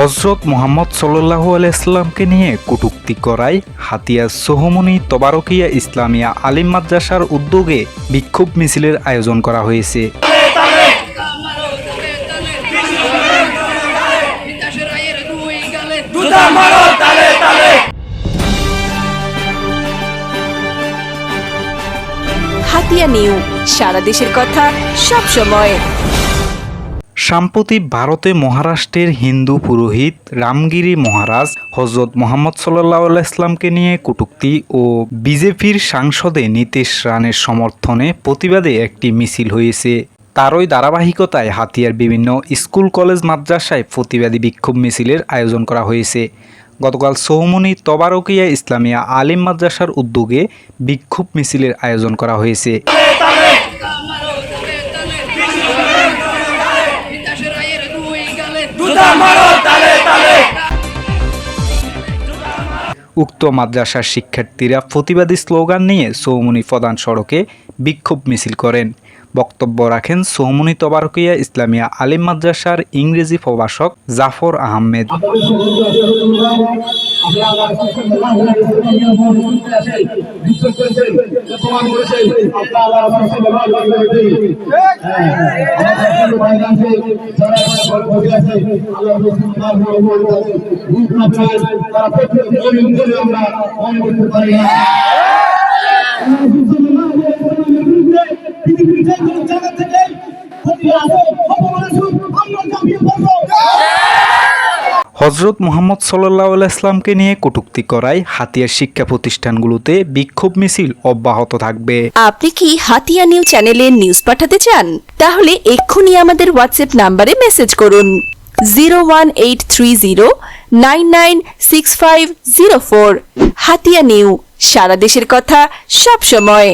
হজরত মোহাম্মদ সাল্লাহু আলাইস্লামকে নিয়ে কটূক্তি করায় হাতিয়া সোহমনি তবারকিয়া ইসলামিয়া আলিম মাদ্রাসার উদ্যোগে বিক্ষোভ মিছিলের আয়োজন করা হয়েছে। হাতিয়া নিউ, সারা দেশের কথা সব সময় সাম্প্রতিক ভারতে মহারাষ্ট্রের হিন্দু পুরোহিত রামগিরি মহারাজ হজরত মোহাম্মদ সাল্লাহ ইসলামকে নিয়ে কটূক্তি ও বিজেপির সাংসদে নীতিশ রানের সমর্থনে প্রতিবাদে একটি মিছিল হয়েছে। তারই ধারাবাহিকতায় হাতিয়ার বিভিন্ন স্কুল, কলেজ, মাদ্রাসায় প্রতিবাদী বিক্ষোভ মিছিলের আয়োজন করা হয়েছে। গতকাল সৌমনি তবারকিয়া ইসলামিয়া আলিম মাদ্রাসার উদ্যোগে বিক্ষোভ মিছিলের আয়োজন করা হয়েছে। উক্ত মাদ্রাসার শিক্ষার্থীরা প্রতিবাদী স্লোগান নিয়ে সৌমনি প্রধান সড়কে বিক্ষোভ মিছিল করেন। বক্তব্য রাখেন সৌমনি তবারকিয়া ইসলামিয়া আলিম মাদ্রাসার ইংরেজি প্রভাষক জাফর আহমেদ। হজরত মোহাম্মদ সাল্লাহ ইসলামকে নিয়ে কটূক্তি করায় হাতিয়ার শিক্ষা প্রতিষ্ঠানগুলোতে বিক্ষোভ মিছিল অব্যাহত থাকবে। আপনি কি হাতিয়া নিউ চ্যানেলে নিউজ পাঠাতে চান? তাহলে এক্ষুনি আমাদের হোয়াটসঅ্যাপ নাম্বারে মেসেজ করুন। Zero one eight three zero nine nine six five zero four Hatiya new সারা দেশের কথা সব সময়।